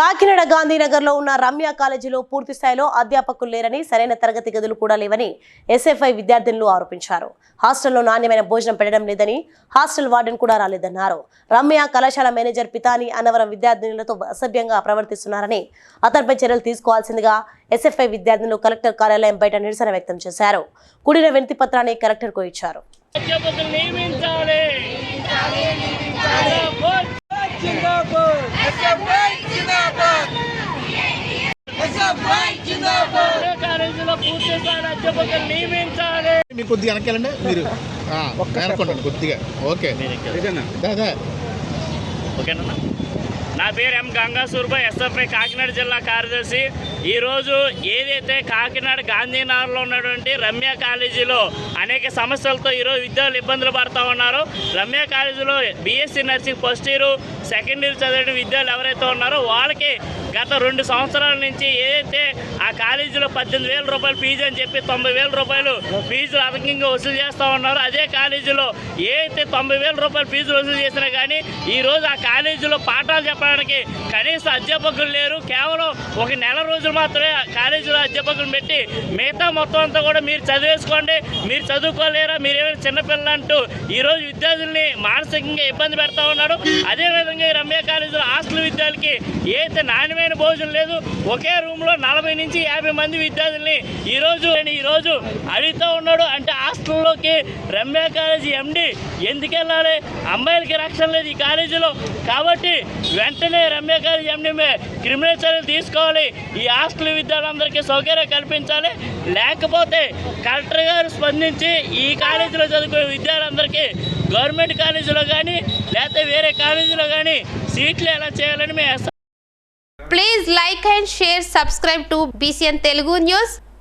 కాకినాడ గాంధీనగర్లో ఉన్న రమ్య కాలేజీలో పూర్తి స్థాయిలో అధ్యాపకులు లేరని సరైన తరగతి గదులు కూడా లేవని ఎస్ఎఫ్ఐ విద్యార్థినులు ఆరోపించారు. హాస్టల్లో నాణ్యమైన భోజనం పెట్టడం లేదని హాస్టల్ వార్డెన్ కూడా రాలేదన్నారు. రమ్య కళాశాల మేనేజర్ పితాని అన్నవరం విద్యార్థినులతో అసభ్యంగా ప్రవర్తిస్తున్నారని అతనిపై చర్యలు తీసుకోవాల్సిందిగా ఎస్ఎఫ్ఐ విద్యార్థినులు కలెక్టర్ కార్యాలయం బయట నిరసన వ్యక్తం చేశారు. కూడిన వినతి పత్రాన్ని కలెక్టర్కు ఇచ్చారు నియమించాలి. మీరు కొద్దిగా వెనకాలండి మీరు వెనకొండండి కొద్దిగా. ఓకే. దాదా ఓకేనా నా పేరు ఎం గంగా సూర్బ ఎస్ఎఫ్ఐ కాకినాడ జిల్లా కార్యదర్శి. ఈరోజు ఏదైతే కాకినాడ గాంధీనగర్లో ఉన్నటువంటి రమ్య కాలేజీలో అనేక సమస్యలతో ఈరోజు విద్యార్థులు ఇబ్బందులు పడతా ఉన్నారు. రమ్య కాలేజీలో BSc nursing first year second year చదివిన విద్యార్థులు ఎవరైతే ఉన్నారో వాళ్ళకి గత రెండు సంవత్సరాల నుంచి ఏదైతే ఆ కాలేజీలో పద్దెనిమిది వేల రూపాయలు ఫీజు అని చెప్పి తొంభై వేల రూపాయలు ఫీజులు అధికంగా వసూలు చేస్తూ ఉన్నారు. అదే కాలేజీలో ఏదైతే తొంభై వేల రూపాయలు ఫీజులు వసూలు చేసినా కానీ ఈరోజు ఆ కాలేజీలో పాఠాలు చెప్పడానికి కనీస అధ్యాపకులు లేరు. కేవలం ఒక నెల రోజులు మాత్రమే కాలేజీలో అధ్యాపకులు పెట్టి మిగతా మొత్తం అంతా కూడా మీరు చదివేసుకోండి. మీరు చదువుకోలేరా? మీరు ఏమైనా చిన్నపిల్లలు అంటూ ఈరోజు విద్యార్థుల్ని మానసికంగా ఇబ్బంది పెడతా ఉన్నారు. అదేవిధంగా ఈ రమ్య కాలేజీలో హాస్టల్ విద్యార్థులకి ఏదైతే నాణ్యమైన భోజనం లేదు ఒకే రూమ్లో నలభై నుంచి యాభై మంది విద్యార్థుల్ని ఈరోజు ఈ ఈరోజు అడుగుతూ ఉన్నాడు. అంటే హాస్టల్లోకి రమ్య కాలేజీ ఎండి ఎందుకు వెళ్ళాలి? అమ్మాయిలకి రక్షణ లేదు ఈ కాలేజీలో. కాబట్టి వెంటనే రమ్య కాలేజీ ఎండి మీద క్రిమినల్ చర్యలు తీసుకోవాలి. ఈ హాస్టల్ విద్యార్థులందరికీ సౌకర్యం కల్పించాలి. లేకపోతే కలెక్టర్ గారు స్పందించి ఈ కాలేజీలో చదువుకునే విద్యార్థులందరికీ గవర్నమెంట్ కాలేజీలో కానీ లేకపోతే వేరే కాలేజీలో కానీ సీట్లు ఎలా చేయాలని మేము please like and share subscribe to BCN Telugu news